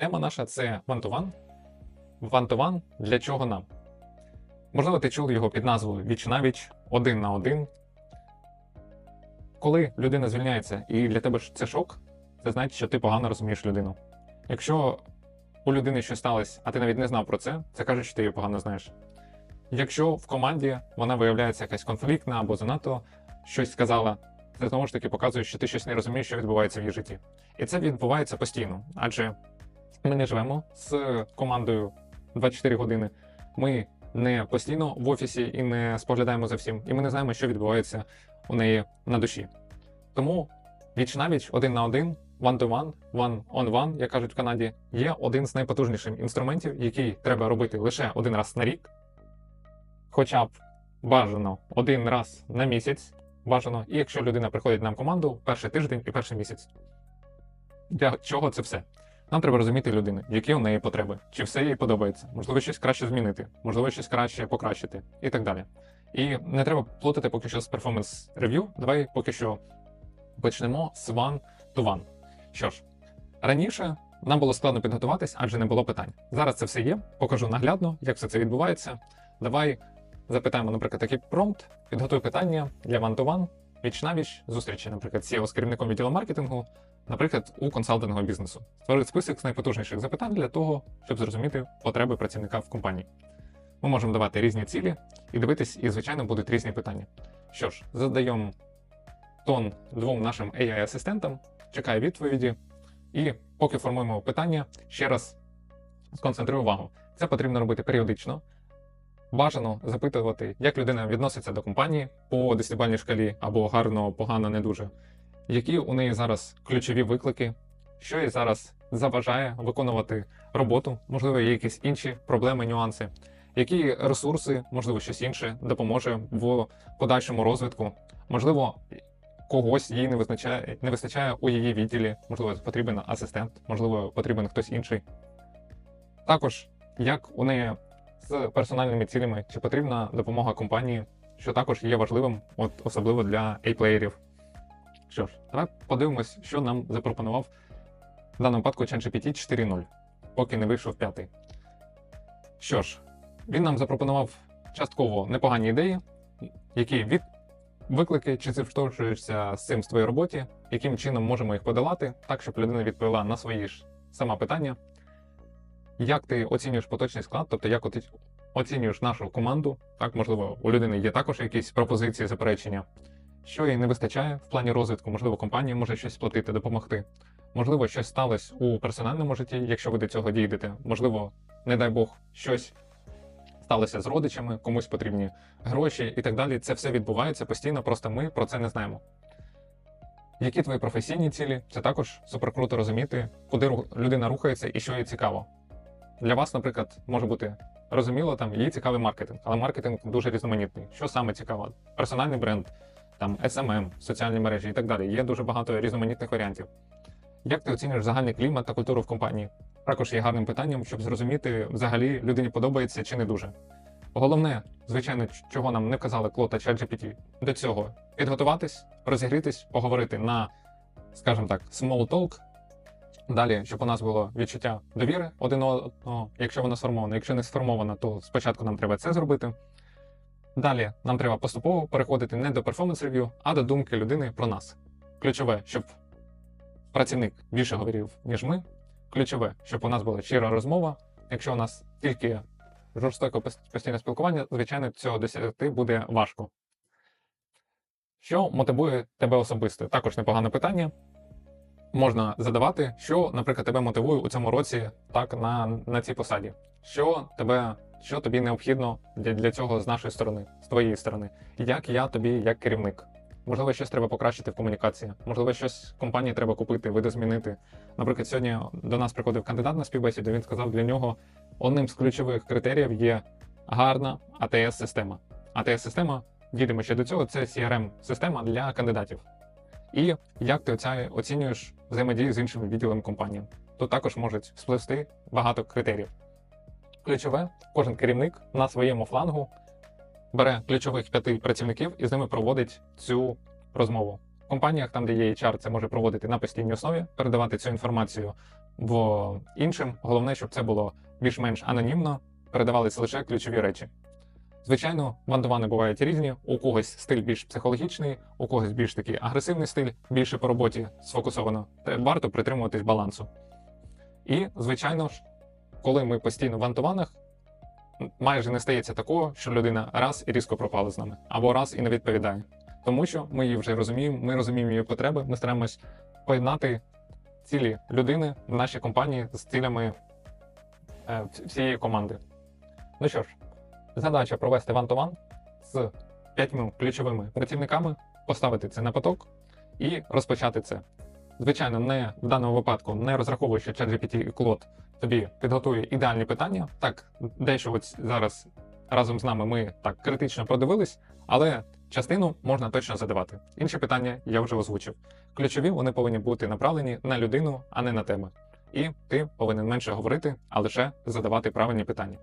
Тема наша це one-to-one. One-to-one для чого нам? Можливо, ти чув його під назвою Віч на віч, один на один. Коли людина звільняється і для тебе це шок, це значить, що ти погано розумієш людину. Якщо у людини щось сталося, а ти навіть не знав про це, це каже, що ти її погано знаєш. Якщо в команді вона виявляється якась конфліктна або занадто щось сказала, це знову ж таки показує, що ти щось не розумієш, що відбувається в її житті. І це відбувається постійно, адже ми не живемо з командою 24 години. Ми не постійно в офісі і не споглядаємо за всім, і ми не знаємо, що відбувається у неї на душі. Тому віч на віч, один на один, one to one, one on one, як кажуть в Канаді, є один з найпотужніших інструментів, який треба робити лише один раз на рік, хоча б бажано один раз на місяць. Бажано, і якщо людина приходить нам в команду перший тиждень і перший місяць. Для чого це все? Нам треба розуміти людину, які у неї потреби, чи все їй подобається, можливо, щось краще змінити, можливо, щось краще покращити, і так далі. І не треба плутати поки що з перформанс рев'ю. Давай поки що почнемо з one to one. Що ж, раніше нам було складно підготуватись, адже не було питань. Зараз це все є. Покажу наглядно, як все це відбувається. Давай запитаємо, наприклад, такий промпт, підготуй питання для one to one, віч на віч, зустрічі, наприклад, CEO з керівником відділу маркетингу, наприклад, у консалтингового бізнесу. Створити список з найпотужніших запитань для того, щоб зрозуміти потреби працівника в компанії. Ми можемо давати різні цілі і дивитись, і, звичайно, будуть різні питання. Що ж, задаємо тон двом нашим AI-асистентам, чекає відповіді, і поки формуємо питання, ще раз сконцентрую увагу. Це потрібно робити періодично. Бажано запитувати, як людина відноситься до компанії по десятибальній шкалі або гарно, погано, не дуже. Які у неї зараз ключові виклики, що їй зараз заважає виконувати роботу, можливо, є якісь інші проблеми, нюанси, які ресурси, можливо, щось інше допоможе в подальшому розвитку, можливо, когось їй не визначає, не вистачає у її відділі, можливо, потрібен асистент, можливо, потрібен хтось інший. Також як у неї з персональними цілями, чи потрібна допомога компанії, що також є важливим, от особливо для A-плеєрів. Що ж, давай подивимось, що нам запропонував в даному випадку ChatGPT 4.0, поки не вийшов п'ятий. Що ж, він нам запропонував частково непогані ідеї, які від виклики, чи ти втожуєшся з цим в твоїй роботі, яким чином можемо їх подолати, так, щоб людина відповіла на свої ж сама питання. Як ти оцінюєш поточний склад, тобто як оцінюєш нашу команду, так, можливо, у людини є також якісь пропозиції, заперечення, що їй не вистачає в плані розвитку, можливо, компанія може щось сплатити, допомогти. Можливо, щось сталося у персональному житті, якщо ви до цього дійдете. Можливо, не дай Бог, щось сталося з родичами, комусь потрібні гроші і так далі. Це все відбувається постійно, просто ми про це не знаємо. Які твої професійні цілі? Це також супер круто розуміти, куди людина рухається і що їй цікаво. Для вас, наприклад, може бути розуміло, там їй цікавий маркетинг, але маркетинг дуже різноманітний. Що саме цікаво? Персональний бренд, там SMM, соціальні мережі і так далі. Є дуже багато різноманітних варіантів. Як ти оцінюєш загальний клімат та культуру в компанії? Також є гарним питанням, щоб зрозуміти, взагалі людині подобається чи не дуже. Головне, звичайно, чого нам не казали Кло та ChatGPT, до цього підготуватись, розігрітись, поговорити на, скажімо так, small talk, Далі, щоб у нас було відчуття довіри один одного, якщо воно сформовано. Якщо не сформовано, то спочатку нам треба це зробити. Далі нам треба поступово переходити не до перформанс рев'ю, а до думки людини про нас. Ключове, щоб працівник більше говорив, ніж ми. Ключове, щоб у нас була щира розмова. Якщо у нас тільки жорстоке постійне спілкування, звичайно, цього досягти буде важко. Що мотивує тебе особисто? Також непогане питання можна задавати, що, наприклад, тебе мотивує у цьому році так на, на цій посаді. Що тебе, що тобі необхідно для, для цього з нашої сторони, з твоєї сторони, як я тобі, як керівник. Можливо, щось треба покращити в комунікації, можливо, щось компанії треба купити, видозмінити. Наприклад, сьогодні до нас приходив кандидат на співбесіду. Він сказав, для нього одним з ключових критеріїв є гарна АТС-система. АТС-система, дійдемо ще до цього, це CRM-система для кандидатів. І як ти оця- оцінюєш взаємодію з іншими відділами компанії? Тут також можуть сплести багато критеріїв. Ключове, кожен керівник на своєму флангу бере ключових п'яти працівників і з ними проводить цю розмову. В компаніях, там, де є HR, це може проводити на постійній основі, передавати цю інформацію в іншим. Головне, щоб це було більш-менш анонімно, передавалися лише ключові речі. Звичайно, вантувани бувають різні. У когось стиль більш психологічний, у когось більш такий агресивний стиль, більше по роботі сфокусовано. Варто притримуватись балансу. І, звичайно ж, коли ми постійно в антуванах, майже не стається такого, що людина раз і різко пропала з нами, або раз і не відповідає. Тому що ми її вже розуміємо, ми розуміємо її потреби, ми стараємось поєднати цілі людини в нашій компанії з цілями е, всієї команди. Ну що ж, задача провести ван-то-ван з п'ятьма ключовими працівниками, поставити це на поток і розпочати це. Звичайно, не в даному випадку не розраховуючи ChatGPT і Claude тобі підготує ідеальні питання. Так, дещо от зараз разом з нами ми так критично продивились, але частину можна точно задавати. Інші питання я вже озвучив. Ключові вони повинні бути направлені на людину, а не на тебе. І ти повинен менше говорити, а лише задавати правильні питання.